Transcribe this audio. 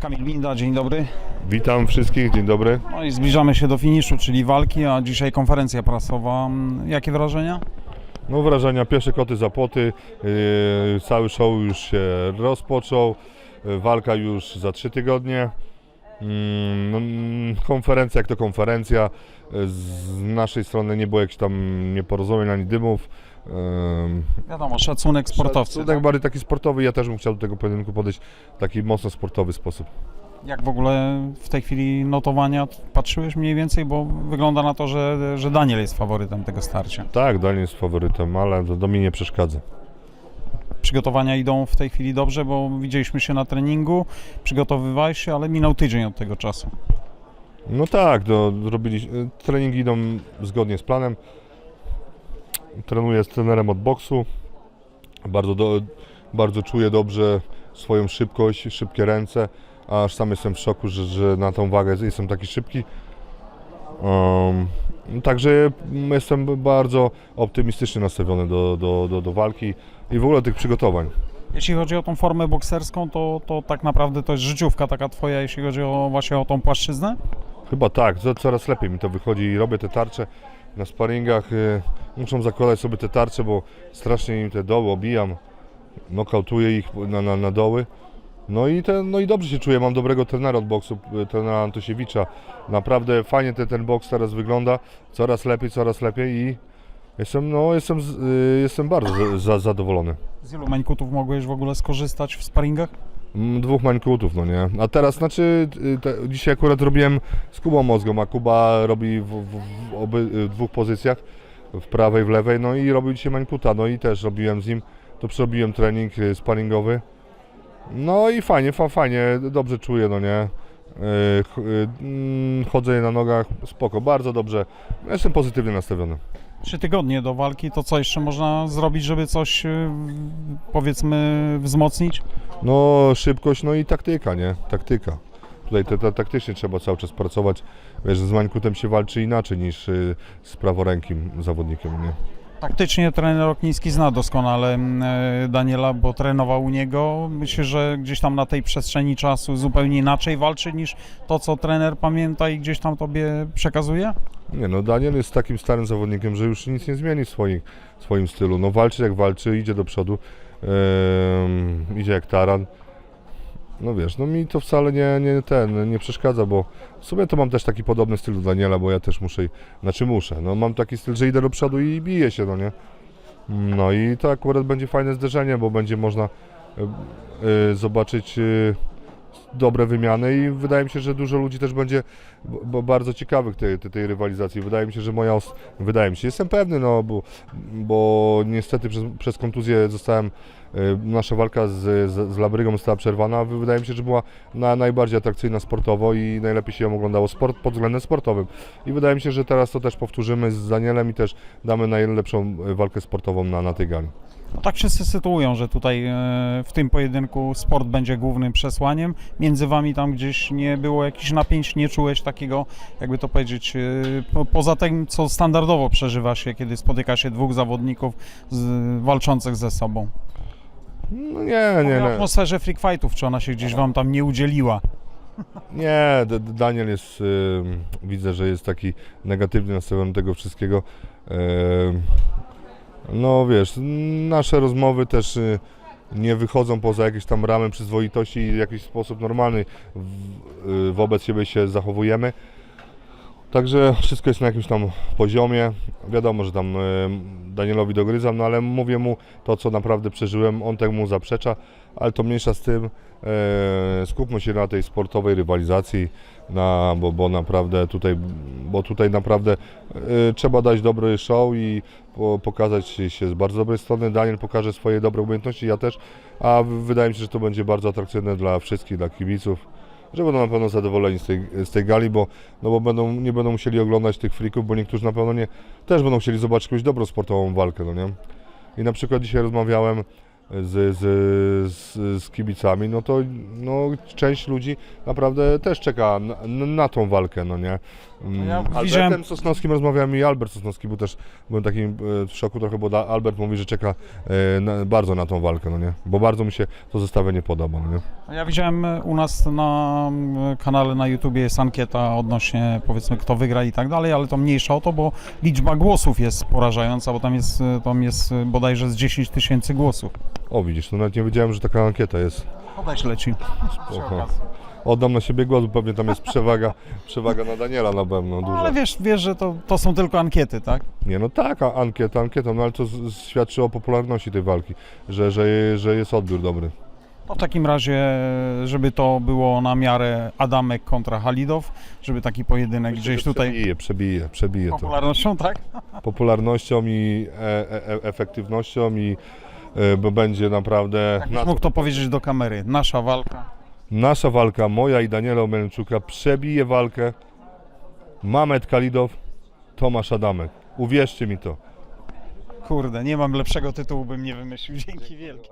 Kamil Minda, dzień dobry. Witam wszystkich, dzień dobry. No i zbliżamy się do finiszu, czyli walki, a dzisiaj konferencja prasowa. Jakie wrażenia? No wrażenia, pierwsze koty za płoty, yy, cały show już się rozpoczął, walka już za trzy tygodnie. Mm, no, konferencja jak to konferencja, z naszej strony nie było jakichś tam nieporozumień ani dymów. Wiadomo, szacunek sportowcy. Szacunek tak? bardziej taki sportowy, ja też bym chciał do tego pojedynku podejść w taki mocno sportowy sposób. Jak w ogóle w tej chwili notowania patrzyłeś mniej więcej, bo wygląda na to, że, że Daniel jest faworytem tego starcia. Tak, Daniel jest faworytem, ale to do mnie nie przeszkadza. Przygotowania idą w tej chwili dobrze, bo widzieliśmy się na treningu, przygotowywałeś się, ale minął tydzień od tego czasu. No tak, do, robili, treningi idą zgodnie z planem. Trenuję z trenerem od boksu. Bardzo, do, bardzo czuję dobrze swoją szybkość, szybkie ręce. Aż sam jestem w szoku, że, że na tą wagę jestem taki szybki. Um, także jestem bardzo optymistycznie nastawiony do, do, do, do walki i w ogóle tych przygotowań. Jeśli chodzi o tą formę bokserską, to, to tak naprawdę to jest życiówka taka twoja, jeśli chodzi o właśnie o tą płaszczyznę? Chyba tak, co- coraz lepiej mi to wychodzi i robię te tarcze na sparingach. y, Muszą zakładać sobie te tarcze, bo strasznie im te doły obijam, nokautuję ich na, na, na doły. No i, te, no i dobrze się czuję, mam dobrego trenera od boksu, y, trenera Antosiewicza. Naprawdę fajnie ten, ten boks teraz wygląda, coraz lepiej, coraz lepiej i jestem, no, jestem, y, jestem bardzo za, za, zadowolony. Z ilu mańkutów mogłeś w ogóle skorzystać w sparingach? Mm, Dwóch mańkutów, no nie. A teraz, znaczy, y, te, dzisiaj akurat robiłem z Kubą Mozgą, a Kuba robi w, w, w oby, y, dwóch pozycjach, w prawej, w lewej, no i robił dzisiaj mańkuta, no i też robiłem z nim, to przerobiłem trening sparingowy. No i fajnie, fa, fajnie, dobrze czuję, no nie. Y, y, mm, Chodzę na nogach, spoko, bardzo dobrze. Jestem pozytywnie nastawiony. Trzy tygodnie do walki, to co jeszcze można zrobić, żeby coś y, powiedzmy wzmocnić? No, szybkość, no i taktyka, nie? Taktyka. Tutaj te, te, taktycznie trzeba cały czas pracować. Wiesz, z Mańkutem się walczy inaczej niż z praworękim zawodnikiem, nie? Taktycznie trener Okniński zna doskonale mm, e, Daniela, bo trenował u niego. Myślę, że gdzieś tam na tej przestrzeni czasu zupełnie inaczej walczy niż to, co trener pamięta i gdzieś tam tobie przekazuje? Nie, no Daniel jest takim starym zawodnikiem, że już nic nie zmieni w swoim, swoim stylu. No walczy jak walczy, idzie do przodu, em, idzie jak taran. No wiesz, no mi to wcale nie, nie ten, nie przeszkadza, bo w sumie to mam też taki podobny styl do Daniela, bo ja też muszę, znaczy muszę, no mam taki styl, że idę do przodu i biję się, no nie? No i to akurat będzie fajne zderzenie, bo będzie można y, y, zobaczyć y, dobre wymiany i wydaje mi się, że dużo ludzi też będzie bardzo ciekawych tej, tej, tej rywalizacji. Wydaje mi się, że moja, wydaje mi się, jestem pewny, no bo, bo niestety przez, przez kontuzję zostałem, y, nasza walka z, z, z Labrygą została przerwana. Wy- Wydaje mi się, że była na, najbardziej atrakcyjna sportowo i najlepiej się ją oglądało sport, pod względem sportowym. I wydaje mi się, że teraz to też powtórzymy z Danielem i też damy najlepszą y, walkę sportową na, na tej gali. No tak wszyscy sytuują, że tutaj e, w tym pojedynku sport będzie głównym przesłaniem. Między wami tam gdzieś nie było jakichś napięć, nie czułeś takiego, jakby to powiedzieć, e, po, poza tym, co standardowo przeżywa się, kiedy spotyka się dwóch zawodników walczących ze sobą. No nie, nie, W nie. atmosferze freak fightów, czy ona się gdzieś wam tam nie udzieliła? Nie, D- Daniel jest, widzę, że jest taki negatywnie nastawiony tego wszystkiego. No wiesz, nasze rozmowy też y, nie wychodzą poza jakieś tam ramy przyzwoitości i w jakiś sposób normalny y, wobec siebie się zachowujemy. Także wszystko jest na jakimś tam poziomie. Wiadomo, że tam y, Danielowi dogryzam, no ale mówię mu to, co naprawdę przeżyłem, on temu zaprzecza, ale to mniejsza z tym. E, skupmy się na tej sportowej rywalizacji, na, bo, bo naprawdę tutaj, bo tutaj naprawdę e, trzeba dać dobry show i po, pokazać się z bardzo dobrej strony. Daniel pokaże swoje dobre umiejętności, ja też, a wydaje mi się, że to będzie bardzo atrakcyjne dla wszystkich, dla kibiców. Że będą na pewno zadowoleni z tej, z tej gali, bo, no bo będą, nie będą musieli oglądać tych frików, bo niektórzy na pewno nie, też będą chcieli zobaczyć jakąś dobrą sportową walkę, no nie? I na przykład dzisiaj rozmawiałem z, z, z, z kibicami, no to no, część ludzi naprawdę też czeka na, na tą walkę, no nie? Mm, ja Albertem widziałem- Sosnowskim rozmawiałem i Albert Sosnowski był też, byłem takim e, w szoku trochę, bo da- Albert mówi, że czeka e, na, bardzo na tą walkę, no nie? Bo bardzo mi się to zestawienie podoba, no nie? Ja widziałem e, u nas na mm, kanale na YouTubie jest ankieta odnośnie powiedzmy kto wygra i tak dalej, ale to mniejsza o to, bo liczba głosów jest porażająca, bo tam jest, e, tam jest e, bodajże z 10 tysięcy głosów. O widzisz, no nawet nie wiedziałem, że taka ankieta jest. Podeślę ci. Przy Aha. okazji. Oddam na siebie głos, bo pewnie tam jest przewaga, przewaga na Daniela na pewno No, duża. ale wiesz, wiesz, że to, to są tylko ankiety, tak? Nie, no tak, a ankieta, ankieta, no ale to z, świadczy o popularności tej walki, że, że, że jest odbiór dobry. To w takim razie, żeby to było na miarę Adamek kontra Halidow, żeby taki pojedynek gdzieś tutaj Przebije, przebije, przebije to. popularnością, tak? Popularnością i e, e, e, efektywnością i bo będzie naprawdę... Jakbyś mógł to powiedzieć do kamery. Nasza walka. nasza walka, moja i Daniela Omelczuka przebije walkę Mamet Kalidow, Tomasz Adamek. Uwierzcie mi to. Kurde, nie mam lepszego tytułu, bym nie wymyślił. Dzięki wielkie.